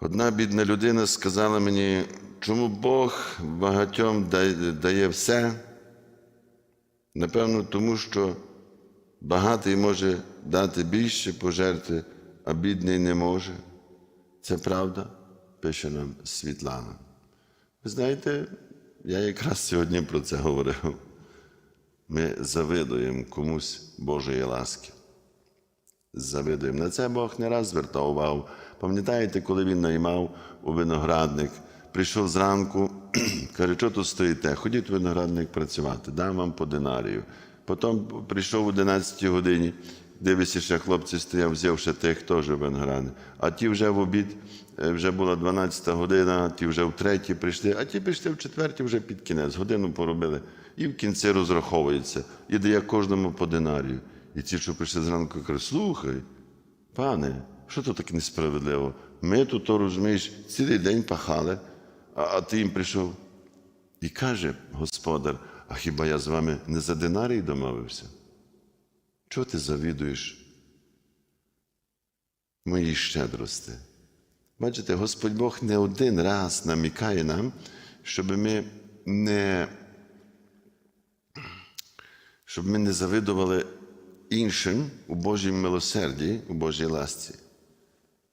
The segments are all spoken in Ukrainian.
Одна бідна людина сказала мені, чому Бог багатьом дає- все. Напевно, тому що багатий може дати більше пожертви, а бідний не може. Це правда, пише нам Світлана. Ви знаєте, я якраз сьогодні про це говорив. Ми завидуємо комусь Божої ласки. Завидуємо. На це Бог не раз звертав увагу. Пам'ятаєте, коли він наймав у виноградник, прийшов зранку, каже, що тут стоїте? Ходіть в виноградник працювати, дам вам по динарію. Потім прийшов о 11 годині, дивишся, ще хлопці стояв, взяв ще тих теж виноградник. А ті вже в обід, е, вже була 12 година, ті вже в третій прийшли, а ті прийшли в четвертій вже під кінець, годину поробили. І в кінці розраховується, і дає кожному по динарію. І ті, що прийшли зранку, кажуть, слухай, пане, що тут таке несправедливо? Ми тут, то, розумієш, цілий день пахали, а, а ти їм прийшов. І каже господар, а хіба я з вами не за динарій домовився? Чого ти завідуєш моїй щедрости? Бачите, Господь Бог не один раз намікає нам, щоб ми не, щоб ми не завидували іншим у Божій милосерді, у Божій ласці,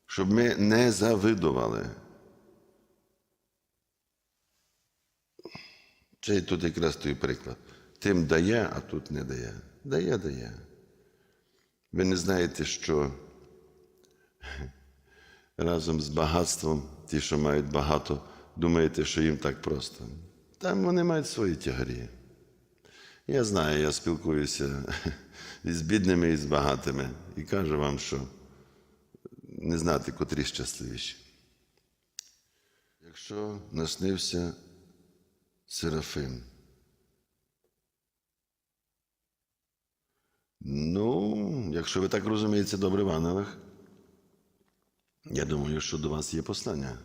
щоб ми не завидували. Це тут якраз той приклад. Тим дає, а тут не дає. Дає, дає. Ви не знаєте, що разом з багатством, ті, що мають багато, думаєте, що їм так просто. Там вони мають свої тягарі. Я знаю, я спілкуюся і з бідними, і з багатими, і кажу вам, що не знати, котрі щасливіші. Якщо наснився Серафим, ну, якщо ви так розумієте, добре в я думаю, що до вас є послання.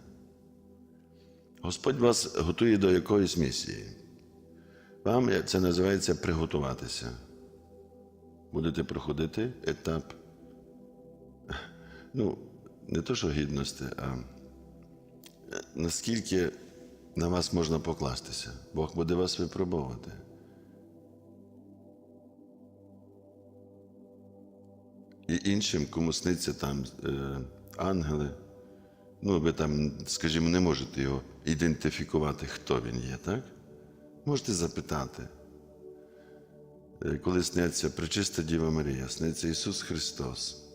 Господь вас готує до якоїсь місії. Вам це називається приготуватися. Будете проходити етап, ну, не то, що гідності, а наскільки на вас можна покластися. Бог буде вас випробовувати. І іншим, кому сниться там е, ангели, ну, ви там, скажімо, не можете його ідентифікувати, хто він є, так? Можете запитати. Е, Коли сниться Пречиста Діва Марія, сниться Ісус Христос.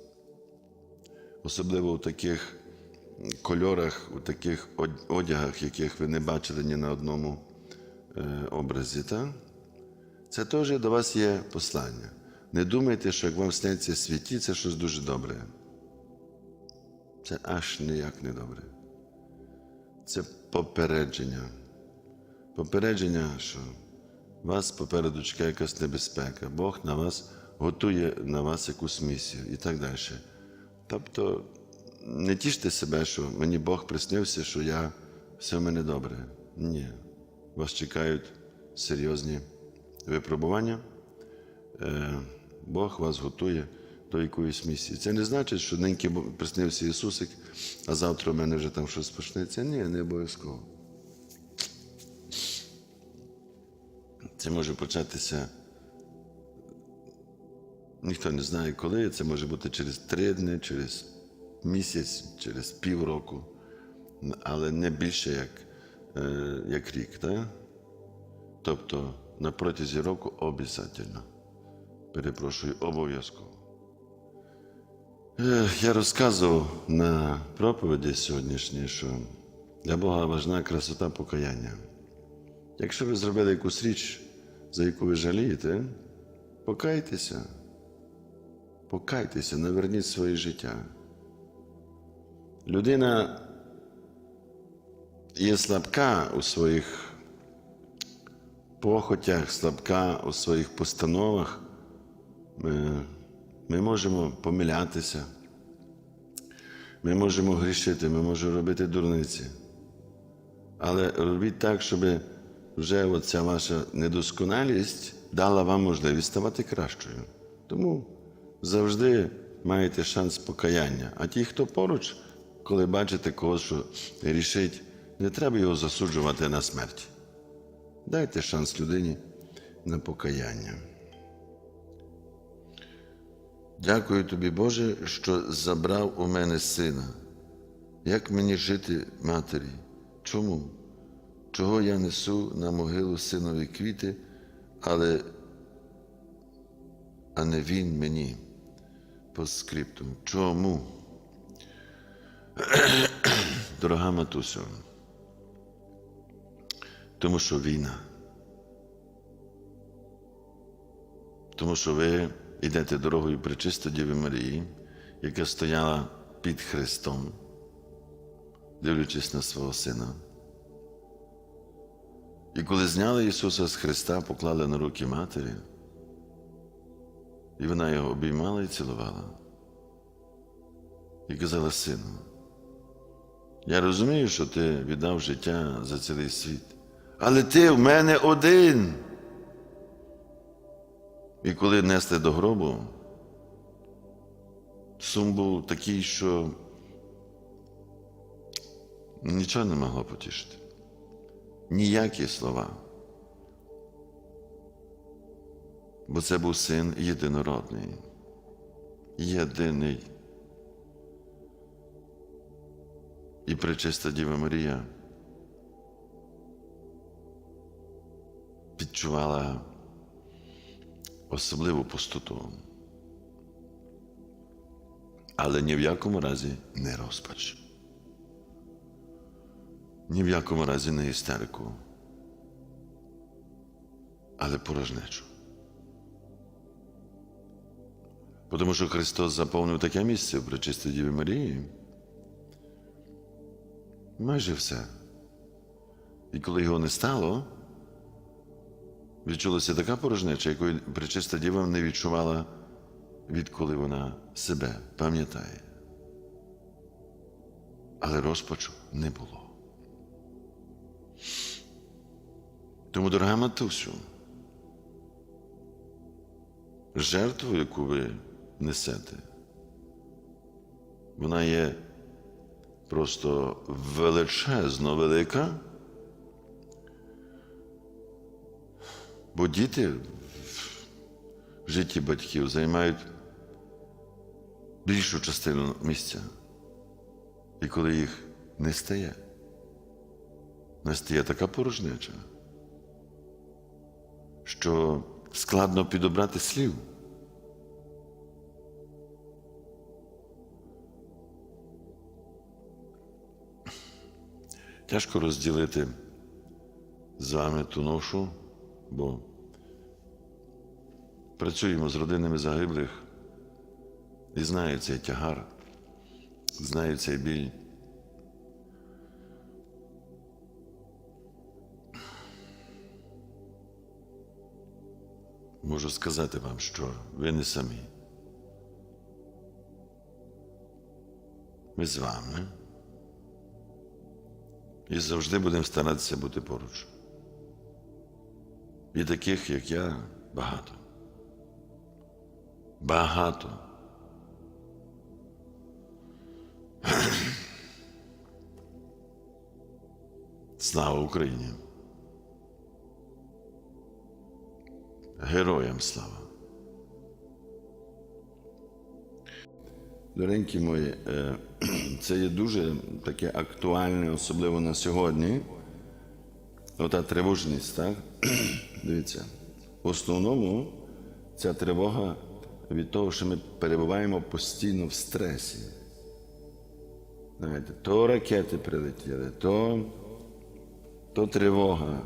Особливо у таких кольорах, у таких одягах, яких ви не бачили ні на одному е, образі. Так? Це теж до вас є послання. Не думайте, що як вам сниться святі, це щось дуже добре. Це аж ніяк не добре. Це попередження. Попередження, що вас попереду чекає якась небезпека, Бог на вас готує на вас якусь місію і так далі. Тобто не тіште себе, що мені Бог приснився, що я все в мене добре. Ні. Вас чекають серйозні випробування. Е, Бог вас готує до якоїсь місії. Це не значить, що неньки приснився Ісусик, а завтра в мене вже там щось почнеться. Ні, не обов'язково. Це може початися. Ніхто не знає коли. Це може бути через три дні, через місяць, через півроку, але не більше як, е, як рік. Так? Тобто на протязі року обов'язково. Перепрошую, обов'язково. Е, Я розказував на проповіді сьогоднішній, що для Бога важна красота покаяння. Якщо ви зробили якусь річ, за яку ви жалієте, покайтеся. Покайтеся, наверніть своє життя. Людина є слабка у своїх похотях, слабка у своїх постановах. Ми, ми можемо помилятися, ми можемо грішити, ми можемо робити дурниці. Але робіть так, щоб вже оця ваша недосконалість дала вам можливість ставати кращою. Тому завжди маєте шанс покаяння. А ті, хто поруч, коли бачите когось, що рішить, не треба його засуджувати на смерть. Дайте шанс людині на покаяння. Дякую тобі, Боже, що забрав у мене сина. Як мені жити матері? Чому? Чого я несу на могилу синові квіти, але а не він мені по скрипту. Чому? Дорога матусю, тому що війна. Тому що ви йдете дорогою причисто Діви Марії, яка стояла під Христом, дивлячись на свого сина. І коли зняли Ісуса з Христа, поклали на руки матері, і вона його обіймала і цілувала. І казала сину, я розумію, що ти віддав життя за цілий світ, але ти в мене один. І коли несли до гробу, сум був такий, що нічого не могло потішити. Ніякі слова. Бо це був син єдинородний, єдиний. І пречиста Діва Марія відчувала особливу пустоту. Але ні в якому разі не розпач. Ні в якому разі не істерику, але порожнечу. Тому що Христос заповнив таке місце в Пречистій Діві Марії. Майже все. І коли його не стало, відчулася така порожнеча, якої Пречиста Діва не відчувала, відколи вона себе пам'ятає. Але розпачу не було. Тому, дорога матусю, жертву, яку ви несете, вона є просто величезно велика. Бо діти в житті батьків займають більшу частину місця. І коли їх не стає, настає така порожнеча, що складно підобрати слів. Тяжко розділити з вами ту ношу, бо працюємо з родинами загиблих і знаю цей тягар, знаю цей біль. Можу сказати вам, що ви не самі. Ми з вами і завжди будемо старатися бути поруч. І таких, як я, багато. Багато. Слава Україні. Героям слава. Доренькі мої, е, це є дуже таке актуальне, особливо на сьогодні. Ота тривожність, так? Дивіться. В основному ця тривога від того, що ми перебуваємо постійно в стресі. Знаєте, то ракети прилетіли, то, то тривога.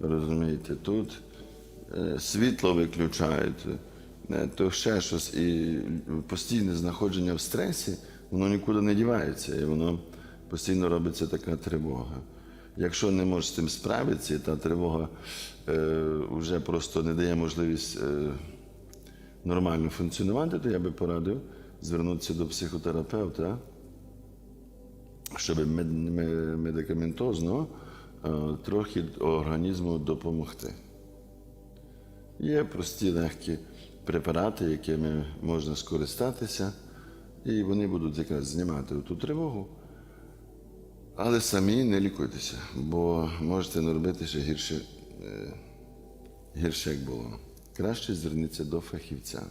Розумієте, тут е, світло виключають, то ще щось. І постійне знаходження в стресі, воно нікуди не дівається, і воно постійно робиться така тривога. Якщо не можеш з цим справитися, і та тривога е, вже просто не дає можливість е, нормально функціонувати, то я би порадив звернутися до психотерапевта, щоб мед- медикаментозно е, трохи організму допомогти. Є прості легкі препарати, якими можна скористатися, і вони будуть якраз знімати ту тривогу Але самі не лікуйтеся, бо можете наробити ще гірше, е, гірше як було. Краще зверніться до фахівця.